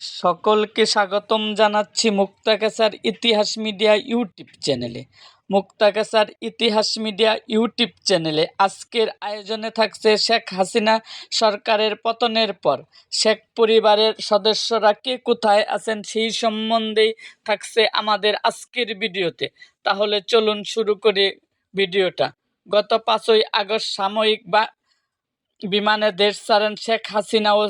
সকলকে স্বাগতম জানাচ্ছি মুক্তাগাছার ইতিহাস মিডিয়া ইউটিউব চ্যানেলে। মুক্তাগাছার ইতিহাস মিডিয়া ইউটিউব চ্যানেলে আজকের আয়োজনে থাকছে শেখ হাসিনা সরকারের পতনের পর। শেখ পরিবারের সদস্যরা কে কোথায় আছেন সেই সম্বন্ধেই থাকছে আমাদের আজকের ভিডিওতে। তাহলে চলুন শুরু করি ভিডিওটা। গত পাঁচই আগস্ট সাময়িক বা বিমানে দেশ ছাড়েন শেখ হাসিনা ও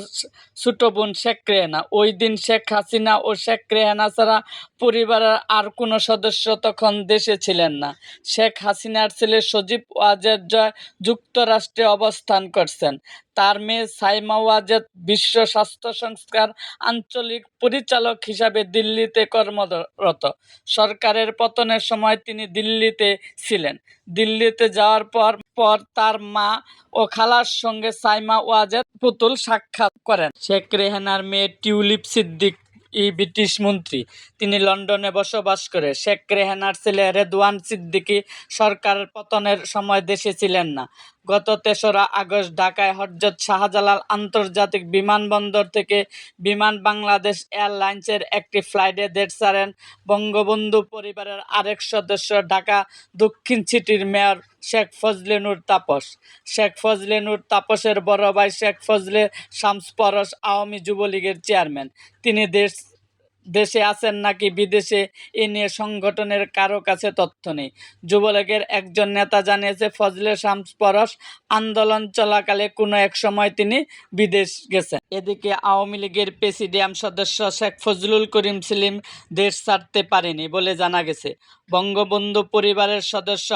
ছোট বোন শেখ রেহানা। ওই দিন শেখ হাসিনা ও শেখ রেহানা ছাড়া পরিবারের আর কোনো সদস্য তখন দেশে ছিলেন না। শেখ হাসিনার ছেলে সজীব ওয়াজের জয় যুক্তরাষ্ট্রে অবস্থান করছেন। তার মেয়ে সাইমা ওয়াজেদ বিশ্ব স্বাস্থ্য সংস্থার আঞ্চলিক পরিচালক হিসাবে দিল্লিতে কর্মরত। সরকারের পতনের সময় তিনি দিল্লিতে ছিলেন। দিল্লিতে যাওয়ার পর পর তার মা ও খালার সঙ্গে সাইমা ওয়াজেদ পুতুল সাক্ষাৎ করেন। শেখ রেহানার মেয়ে টিউলিপ সিদ্দিক, ই ব্রিটিশ মন্ত্রী। তিনি লন্ডনে বসবাস করে। শেখ রেহানার ছেলে রেদওয়ান সিদ্দিকী সরকারের পতনের সময় দেশে ছিলেন না। গত তেসরা আগস্ট ঢাকায় হজরত শাহজালাল আন্তর্জাতিক বিমানবন্দর থেকে বিমান বাংলাদেশ এয়ারলাইন্সের একটি ফ্লাইটে দেশ ছাড়েন বঙ্গবন্ধু পরিবারের আরেক সদস্য ঢাকা দক্ষিণ সিটির মেয়র শেখ ফজলে নূর তাপস। শেখ ফজলে নূর তাপসের বড় ভাই শেখ ফজলে শামস পরশ আওয়ামী যুবলীগের চেয়ারম্যান। তিনি দেশ দেশে আছেন নাকি বিদেশে? এ নিয়ে সংগঠনের কারও কাছে তথ্য নেই। যুবলীগের একজন নেতা জানিয়েছে, ফজলে শামস পরশ আন্দোলন চলাকালে কোনো এক সময় তিনি বিদেশ গেছেন। এদিকে আওয়ামী লীগের প্রেসিডিয়াম সদস্য শেখ ফজলুল করিম সেলিম দেশ ছাড়তে পারেনি বলে জানা গেছে। বঙ্গবন্ধু পরিবারের সদস্য,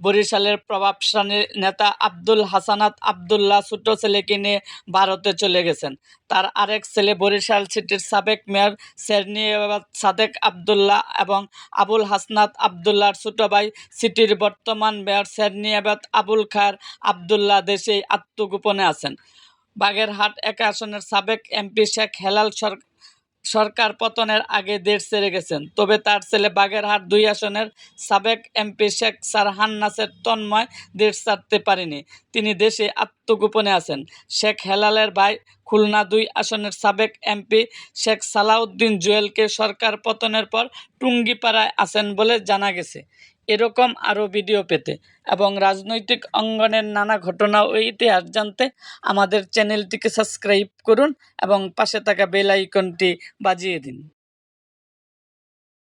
বরিশালের প্রভাবশালী নেতা আব্দুল হাসানাত আবদুল্লাহ ছোট ছেলেকে নিয়ে ভারতে চলে গেছেন। তার আরেক ছেলে বরিশাল সিটির সাবেক মেয়র সেরনিয়াবাদ সাদেক আবদুল্লাহ এবং আবুল হাসনাত আবদুল্লাহর ছোট ভাই সিটির বর্তমান মেয়র সেরনিয়াবাদ আবুল খার আবদুল্লাহ দেশেই আত্মগোপনে আছেন। বাগেরহাট এক আসনের সাবেক এমপি শেখ হেলাল সর সরকার পতনের আগে দেশ ছেড়ে গেছেন। তবে তার ছেলে বাগেরহাট দুই আসনের সাবেক এমপি শেখ সারহান নাসের তন্ময় দেশ ছাড়তে পারেনি। তিনি দেশে আত্মগোপনে আছেন। শেখ হেলালের ভাই খুলনা দুই আসনের সাবেক এমপি শেখ সালাউদ্দিন জুয়েলকে সরকার পতনের পর টুঙ্গিপাড়ায় আছেন বলে জানা গেছে। এরকম আরও ভিডিও পেতে। এবং রাজনৈতিক অঙ্গনের নানা ঘটনা ও ইতিহাস জানতে আমাদের চ্যানেলটিকে সাবস্ক্রাইব করুন এবং পাশে থাকা বেল আইকনটি বাজিয়ে দিন।